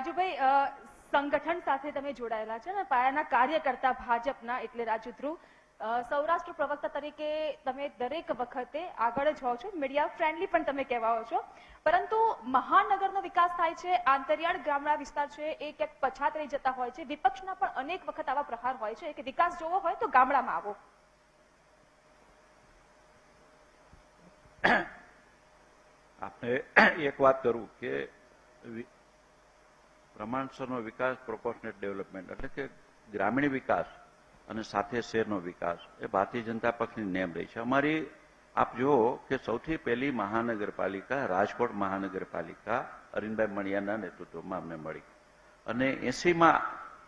રાજુભાઈ સંગઠન સાથે તમે જોડાયેલા છે ને, પાયાના કાર્યકર્તા ભાજપના એટલે રાજુ ધ્રુવ. સૌરાષ્ટ્ર પ્રવક્તા તરીકે તમે દરેક વખતે આગળ જ હોવ છો, મીડિયા ફ્રેન્ડલી પણ તમે કહેવાઓ છો. પરંતુ મહાનગરનો વિકાસ થાય છે, આંતરિયાળ ગામડા વિસ્તાર છે એ ક્યાંક પછાત રહી જતા હોય છે, વિપક્ષના પણ અનેક વખત આવા પ્રહાર હોય છે. કે વિકાસ જોવો હોય તો ગામડામાં આવો. આપણે એક વાત કરું કે પ્રમાણસરનો વિકાસ પ્રોપોર્શનેટ ડેવલપમેન્ટ એટલે કે ગ્રામીણ વિકાસ અને સાથે શહેરનો વિકાસ, એ ભારતીય જનતા પક્ષની નેમ રહી છે. અમારી, આપ જુઓ કે સૌથી પહેલી મહાનગરપાલિકા, રાજકોટ મહાનગરપાલિકા, અરવિંદભાઈ મણિયાના નેતૃત્વમાં અમને મળી. અને એસીમાં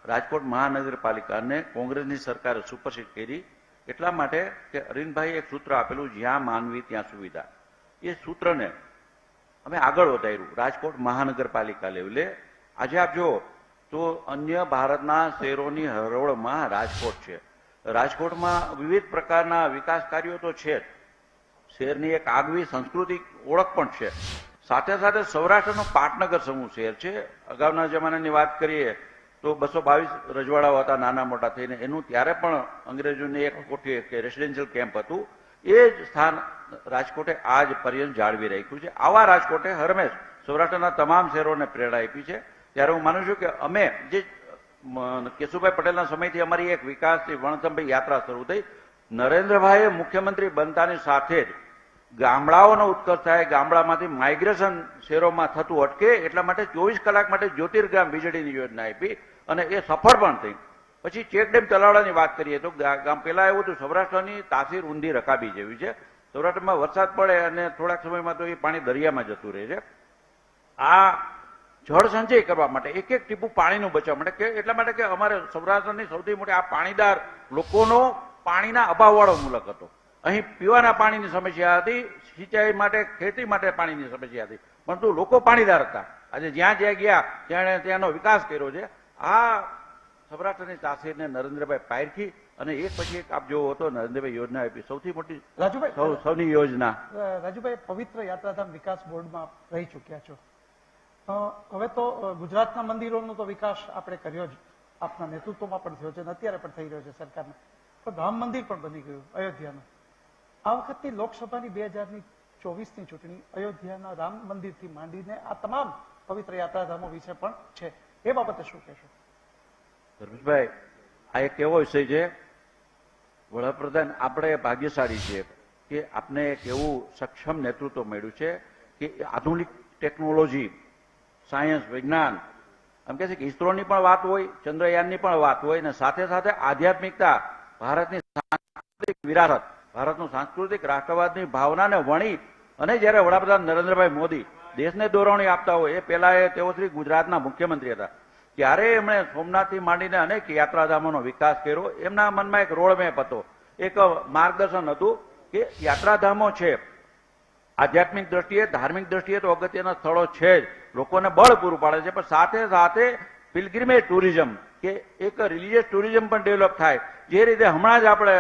રાજકોટ મહાનગરપાલિકાને કોંગ્રેસની સરકારે સુપરસીડ કરી. એટલા માટે કે અરવિંદભાઈ એક સૂત્ર આપેલું, જ્યાં માનવી ત્યાં સુવિધા. એ સૂત્રને અમે આગળ વધાર્યું. રાજકોટ મહાનગરપાલિકા લેવલે આજે આપ જુઓ તો અન્ય ભારતના શહેરોની હરોળમાં રાજકોટ છે. રાજકોટમાં વિવિધ પ્રકારના વિકાસ કાર્યો તો છે જ. શહેરની એક આગવી સાંસ્કૃતિક ઓળખ પણ છે. સાથે સાથે સૌરાષ્ટ્રનો પાટનગર સમૂહ શહેર છે. અગાઉના જમાનાની વાત કરીએ તો બસો બાવીસ રજવાડાઓ હતા નાના મોટા થઈને. એનું ત્યારે પણ અંગ્રેજોની એક કોઠી કે રેસિડેન્શિયલ કેમ્પ હતું. એ જ સ્થાન રાજકોટે આજ પર્યંત જાળવી રાખ્યું છે. આવા રાજકોટે હરમેશ સૌરાષ્ટ્રના તમામ શહેરોને પ્રેરણા આપી છે. ત્યારે હું માનું છું કે અમે જે કેશુભાઈ પટેલના સમયથી અમારી એક વિકાસની વણસંભાઈ યાત્રા શરૂ થઈ. નરેન્દ્રભાઈએ મુખ્યમંત્રી બનતાની સાથે જ ગામડાઓનો ઉત્કર્ષ થાય, ગામડામાંથી માઇગ્રેશન શહેરોમાં થતું અટકે, એટલા માટે ચોવીસ કલાક માટે જ્યોતિર્ગામ વીજળીની યોજના આપી અને એ સફળ પણ થઈ. પછી ચેક ડેમ તલાવડાની વાત કરીએ તો ગામ પહેલાં એવું હતું, સૌરાષ્ટ્રની તાસીર ઊંધી રકાબી જેવી છે. સૌરાષ્ટ્રમાં વરસાદ પડે અને થોડાક સમયમાં તો એ પાણી દરિયામાં જતું રહે છે. આ જળ સંચય કરવા માટે એક એક ટીપું પાણીનું બચાવવા માટે કે એટલા માટે કે અમારે સૌરાષ્ટ્રની સૌથી મોટી આ પાણીદાર લોકોનો પાણીના અભાવવાળો મુલક હતો. અહીં પીવાના પાણીની સમસ્યા હતી સિંચાઈ માટે ખેતી માટે પાણીની સમસ્યા હતી. પરંતુ લોકો પાણીદાર હતા. આજે જ્યાં જ્યાં ગયા ત્યાં ત્યાંનો વિકાસ કર્યો છે. આ સૌરાષ્ટ્રની તાસીરને નરેન્દ્રભાઈ પારખી અને એક પછી એક આપ જોવો હતો નરેન્દ્રભાઈ યોજના આપી. સૌથી મોટી રાજુભાઈ? સૌની યોજના. રાજુભાઈ પવિત્ર યાત્રાધામ વિકાસ બોર્ડમાં રહી ચૂક્યા છો. હવે તો ગુજરાતના મંદિરોનો તો વિકાસ આપણે કર્યો જ. આપના નેતૃત્વમાં પણ થયો છે અને અત્યારે પણ થઈ રહ્યો છે સરકારને. પણ રામ મંદિર પણ બની ગયું, અયોધ્યાનું. આ વખતની લોકસભાની બે હજારની ચોવીસની ચૂંટણી અયોધ્યાના રામ મંદિરથી માંડીને આ તમામ પવિત્ર યાત્રાધામો વિશે પણ છે. એ બાબતે શું કહેશો? ધર્મેશભાઈ, આ એક એવો વિષય છે, વડાપ્રધાન આપણે ભાગ્યશાળી છીએ કે આપને એક એવું સક્ષમ નેતૃત્વ મળ્યું છે કે આધુનિક ટેકનોલોજી સાયન્સ, વિજ્ઞાન. એમ કે છે કે ઇસરોની પણ વાત હોય, ચંદ્રયાનની પણ વાત હોય અને સાથે સાથે આધ્યાત્મિકતા, ભારતની સાંસ્કૃતિક વિરાસત, ભારતનું સાંસ્કૃતિક રાષ્ટ્રવાદની ભાવનાને વણી અને જ્યારે વડાપ્રધાન નરેન્દ્રભાઈ મોદી દેશને દોરવણી આપતા હોય, એ પહેલા એ તેઓ શ્રી ગુજરાતના મુખ્યમંત્રી હતા. ત્યારે એમણે સોમનાથથી માંડીને અનેક યાત્રાધામોનો વિકાસ કર્યો. એમના મનમાં એક રોડમેપ હતો. એક માર્ગદર્શન હતું કે યાત્રાધામો છે. આધ્યાત્મિક દ્રષ્ટિએ, ધાર્મિક દ્રષ્ટિએ તો અગત્યના સ્થળો છે જ. લોકોને બળ પૂરું પાડે છે, પણ સાથે સાથે પિલગ્રીમેજ ટુરિઝમ કે એક રિલિજિયસ ટુરિઝમ પણ ડેવલપ થાય. જે રીતે હમણાં જ આપણે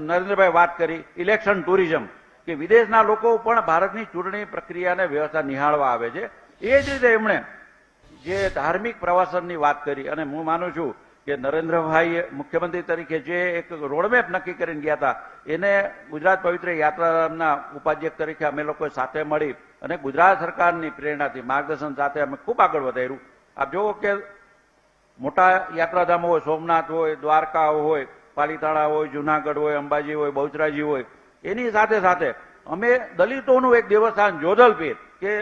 નરેન્દ્રભાઈ વાત કરી ઇલેક્શન ટુરિઝમ કે વિદેશના લોકો પણ ભારતની ચૂંટણી પ્રક્રિયાને વ્યવસ્થા નિહાળવા આવે છે. એ જ રીતે એમણે જે ધાર્મિક પ્રવાસનની વાત કરી, અને હું માનું છું કે નરેન્દ્રભાઈ મુખ્યમંત્રી તરીકે જે એક રોડમેપ નક્કી કરીને ગયા હતા, એને ગુજરાત પવિત્ર યાત્રાના ઉપાધ્યક્ષ તરીકે અમે લોકો સાથે મળી અને ગુજરાત સરકારની પ્રેરણાથી માર્ગદર્શન સાથે અમે ખૂબ આગળ વધાર્યું. આપ જુઓ કે મોટા યાત્રાધામો હોય, સોમનાથ હોય, દ્વારકા હોય, પાલીતાણા હોય, જુનાગઢ હોય, અંબાજી હોય, બહુચરાજી હોય, એની સાથે સાથે અમે દલિતોનું એક દેવસ્થાન જોધલપીર કે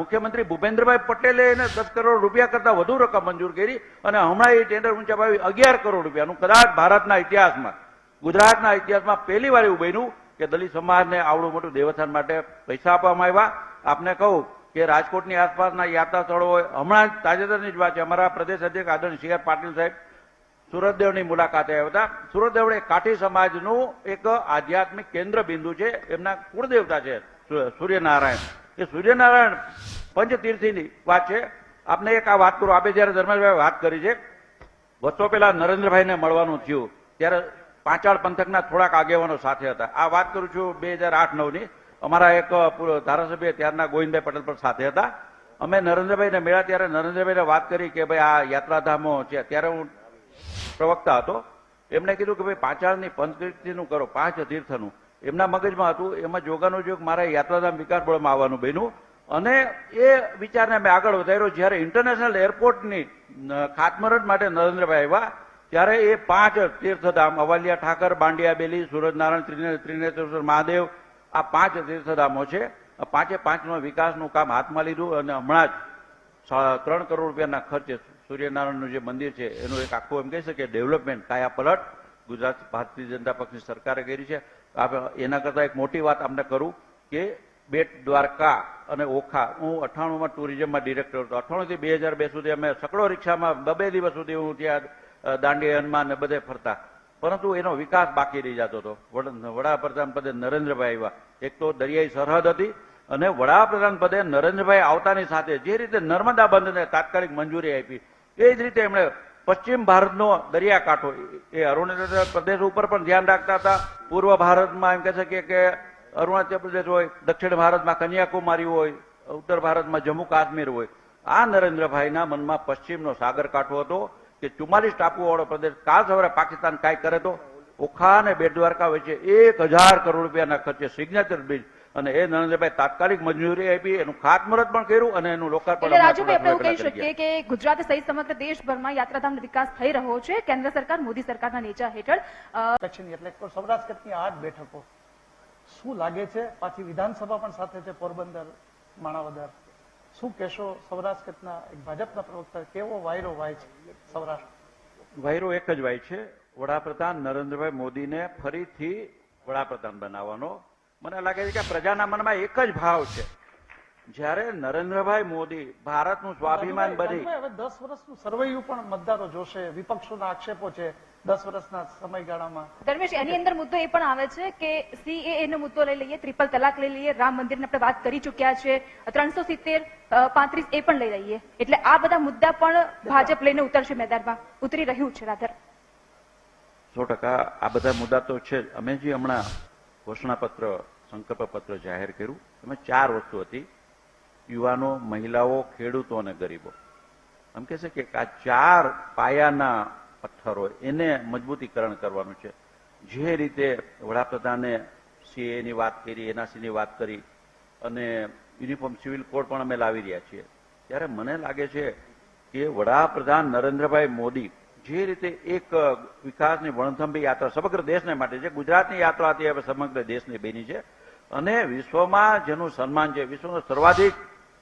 મુખ્યમંત્રી ભૂપેન્દ્રભાઈ પટેલે એને દસ કરોડ રૂપિયા કરતા વધુ રકમ મંજૂર કરી અને હમણાં એ ટેન્ડર ઊંચા ભાવી અગિયાર કરોડ રૂપિયાનું, કદાચ ભારતના ઇતિહાસમાં, ગુજરાતના ઇતિહાસમાં પહેલી વાર એવું બન્યું કે દલિત સમાજને આવડું મોટું દેવસ્થાન માટે પૈસા આપવામાં આવ્યા. આપને કહું કે રાજકોટની આસપાસના યાત્રા સ્થળો હમણાં જ તાજેતરની જ વાત છે. અમારા પ્રદેશ અધ્યક્ષ આદરણીય સી આર પાટીલ સાહેબ સુરતદેવની મુલાકાતે આવ્યા હતા. સુરતદેવ એ કાઠી સમાજનું એક આધ્યાત્મિક કેન્દ્ર બિંદુ છે. એમના કુળદેવતા છે સૂર્યનારાયણ. એ સૂર્યનારાયણ પંચતીર્થીની વાત છે. આપને એક આ વાત કરું આપે. જયારે ધર્મેશભાઈ વાત કરી છે, વર્ષો પહેલા નરેન્દ્રભાઈને મળવાનું થયું. ત્યારે પાંચાળ પંથકના થોડાક આગેવાનો સાથે હતા. આ વાત કરું છું બે હજાર આઠ નવની. અમારા એક ધારાસભ્ય ત્યારના ગોવિંદભાઈ પટેલ પણ સાથે હતા. અમે નરેન્દ્રભાઈને મેળા ત્યારે નરેન્દ્રભાઈને વાત કરી કે ભાઈ આ યાત્રાધામો છે. ત્યારે હું પ્રવક્તા હતો. એમણે કીધું કે ભાઈ પાંચાળની પંચતીર્થનું કરો, પાંચ તીર્થનું. એમના મગજમાં હતું, એમાં જોગાનું જોગ મારા યાત્રાધામ વિકાસ બોર્ડમાં આવવાનું બન્યું. અને એ વિચારને મેં આગળ વધાર્યો. જ્યારે ઇન્ટરનેશનલ એરપોર્ટની ખાતમુહૂર્ત માટે નરેન્દ્રભાઈ આવ્યા ત્યારે એ પાંચ તીર્થધામ, અવાલિયા, ઠાકર, બાંડિયા, બેલી સુરજનારાયણ ત્રિને, ત્રિનેત્રેશ્વર, મહાદેવ, આ પાંચ તીર્થધામો છે. પાંચે પાંચનો વિકાસનું કામ હાથમાં લીધું અને હમણાં જ ત્રણ કરોડ રૂપિયાના ખર્ચે સૂર્યનારાયણનું જે મંદિર છે, એનું એક આખું એમ કહી શકીએ, ડેવલપમેન્ટ, કાયા પલટ, ગુજરાત ભારતીય જનતા પક્ષની સરકારે કરી છે. એના કરતાં એક મોટી વાત અમને કરું કે બેટ દ્વારકા અને ઓખા, હું અઠાણુંમાં ટુરિઝમમાં ડિરેક્ટર હતો અઠાણુંથી બે હજાર બે સુધી અમે સકડો રિક્ષામાં બબે દિવસ સુધી હું ત્યાં દાંડી ને બધે ફરતા. પરંતુ એનો વિકાસ બાકી રહી જતો હતો. વડાપ્રધાન પદે નરેન્દ્રભાઈ આવ્યા. એક તો દરિયાઈ સરહદ હતી અને વડાપ્રધાન પદે નરેન્દ્રભાઈ આવતાની સાથે જે રીતે નર્મદા બંધને તાત્કાલિક મંજૂરી આપી, એ જ રીતે એમણે પશ્ચિમ ભારતનો દરિયાકાંઠો, એ અરુણાચલ પ્રદેશ ઉપર પણ ધ્યાન રાખતા હતા. પૂર્વ ભારતમાં એમ કહે શકીએ કે અરુણાચલ પ્રદેશ હોય, દક્ષિણ ભારતમાં કન્યાકુમારી હોય, ઉત્તર ભારતમાં જમ્મુ કાશ્મીર હોય. આ નરેન્દ્રભાઈના મનમાં પશ્ચિમનો સાગર કાંઠો હતો. કે ચુમ્માલીસ ટાપુવાળો પ્રદેશ કાલ સવારે પાકિસ્તાન કાંઈ કરે તો? ઓખા અને બેટ દ્વારકા વચ્ચે એક હજાર કરોડ રૂપિયાના ખર્ચે સિગ્નેચર બ્રિજ અને એ નરેન્દ્રભાઈ તાત્કાલિક મંજૂરી આપી એનું ખાતમુહૂર્ત પણ કર્યું અને એનું લોકાર્પણ રાજુભાઈ આપણે એવું કહી. શકીએ કે ગુજરાત સહિત સમગ્ર દેશભરમાં યાત્રાધામનો વિકાસ થઈ રહ્યો છે. કેન્દ્ર સરકાર મોદી સરકારના નેજા હેઠળ કચ્છની એટલે સૌરાષ્ટ્ર કચ્છની આઠ બેઠકો. શું લાગે છે? પાછી વિધાનસભા પણ સાથે છે પોરબંદર માણાવદર. શું કહેશો? સૌરાષ્ટ્ર કચ્છના એક ભાજપના પ્રવક્તા કેવો વાયરો વાય છે સૌરાષ્ટ્ર? વાયરો એક જ વાય છે. વડાપ્રધાન નરેન્દ્રભાઈ મોદીને ફરીથી વડાપ્રધાન બનાવવાનો. મને લાગે છે કે પ્રજાના મનમાં એક જ ભાવ છે. જ્યારે નરેન્દ્રભાઈ મોદી ભારતનું સ્વાભિમાન બની હવે દસ વર્ષનું સર્વૈયું પણ મતદારો જોશે વિપક્ષોના આક્ષેપો છે. દસ વર્ષના સમયગાળામાં. ધર્મેશ એની અંદર મુદ્દો એ પણ આવે છે કે સીએએ નો મુદ્દો લઈ લઈએ ટ્રિપલ તલાક લઈ લઈએ રામ મંદિરની આપણે વાત કરી ચુક્યા છે ત્રણસો સિત્તેર પાંત્રીસ એ પણ લઈ લઈએ. એટલે આ બધા મુદ્દા પણ ભાજપ લઈને ઉતરશે મેદાનમાં. ઉતરી રહ્યું છે રાધર. સો ટકા આ બધા મુદ્દા તો છે અમે જે હમણાં ઘોષણાપત્ર સંકલ્પ પત્ર જાહેર કર્યું એમાં ચાર વસ્તુ હતી. યુવાનો મહિલાઓ ખેડૂતો અને ગરીબો. એમ કે છે કે આ ચાર પાયાના પથ્થરો, એને મજબૂતીકરણ કરવાનું છે. જે રીતે વડાપ્રધાને સીએની વાત કરી એનઆરસી ની વાત કરી, અને યુનિફોર્મ સિવિલ કોડ પણ અમે લાવી રહ્યા છીએ. ત્યારે મને લાગે છે કે વડાપ્રધાન નરેન્દ્રભાઈ મોદી જે રીતે એક વિકાસની વણથંભી યાત્રા, સમગ્ર દેશને માટે છે, ગુજરાતની યાત્રા હતી, હવે સમગ્ર દેશની બની છે, અને વિશ્વમાં જેનું સન્માન છે, વિશ્વનો સર્વાધિક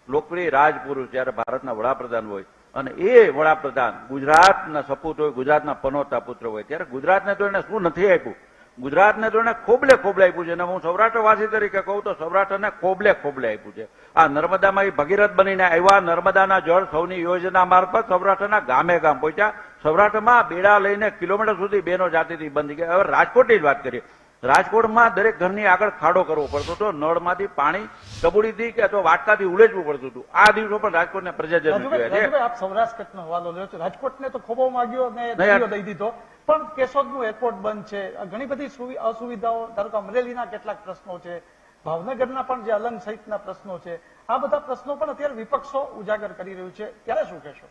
લોકપ્રિય રાજપુરુષ જ્યારે ભારતના વડાપ્રધાન હોય અને એ વડાપ્રધાન ગુજરાતના સપૂત હોય, ગુજરાતના પનોતા પુત્ર હોય, ત્યારે ગુજરાતને તો એને શું નથી આપ્યું? ગુજરાતને તો એને ખોબલે ખોબલે આપ્યું છે. અને હું સૌરાષ્ટ્રવાસી તરીકે કહું તો સૌરાષ્ટ્રને ખોબલે ખોબલે આપ્યું છે. આ નર્મદામાં એ ભગીરથ બનીને આવ્યા, નર્મદાના જળ સૌની યોજના મારફત સૌરાષ્ટ્રના ગામે ગામ પહોંચ્યા. સૌરાષ્ટ્રમાં બેડા લઈને કિલોમીટર સુધી બેનો જાતિથી બંધ ગયા. હવે રાજકોટની જ વાત કરીએ. રાજકોટમાં દરેક ઘરની આગળ ખાડો કરવો પડતો હતો. નળમાંથી પાણી કબૂડીથી કે અથવા વાટકાથી ઉલેચવું પડતું હતું. આ દિવસો પણ રાજકોટને પ્રજાજનો જોયા છે. આપ સૌરાષ્ટ્ર કચ્છનો હવાલો લ્યો છો. રાજકોટને તો ખોબો માગ્યો અને દઈ દીધો. પણ કેશોદનું એરપોર્ટ બંધ છે. ઘણી બધી અસુવિધાઓ ધારો કે અમરેલીના કેટલાક પ્રશ્નો છે. ભાવનગરના પણ જે અલંગ સહિતના પ્રશ્નો છે. આ બધા પ્રશ્નો પણ અત્યારે વિપક્ષો ઉજાગર કરી રહ્યું છે. ત્યારે શું કહેશો?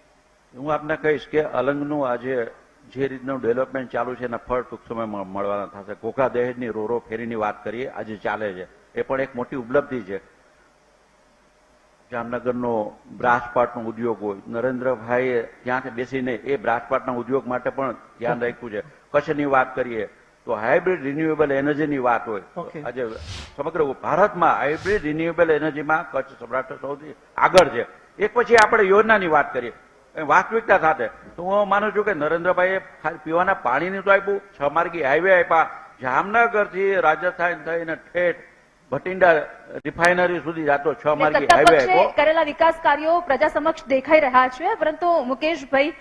હું આપને કહીશ કે અલંગનું આજે જે રીતનું ડેવલપમેન્ટ ચાલુ છે એના ફળ ટૂંક સમયમાં મળવાના થશે. કોકા દહેજની રોરો ફેરીની વાત કરીએ આજે ચાલે છે. એ પણ એક મોટી ઉપલબ્ધિ છે. જામનગરનો બ્રાસપાટનો ઉદ્યોગ હોય નરેન્દ્રભાઈએ ત્યાં બેસીને એ બ્રાસપાટના ઉદ્યોગ માટે પણ ધ્યાન રાખ્યું છે. કચ્છની વાત કરીએ તો હાઇબ્રિડ રિન્યુએબલ એનર્જીની વાત હોય. આજે સમગ્ર ભારતમાં હાઇબ્રિડ રિન્યુએબલ એનર્જીમાં કચ્છ સૌરાષ્ટ્ર સૌથી આગળ છે. એક પછી આપણે યોજનાની વાત કરીએ. વાસ્તવિકતા સાથે. તો હું માનું છું કે નરેન્દ્રભાઈએ પીવાના પાણીની તો આપ્યું છ માર્ગી હાઈવે આપ્યા. જામનગરથી રાજસ્થાન થઈને ઠેઠ ભટિંડા રિફાઇનરી સુધી જાતો છ માર્ગી હાઈવે કરેલા વિકાસ કાર્યો પ્રજા સમક્ષ દેખાઈ રહ્યા છે પરંતુ મુકેશભાઈ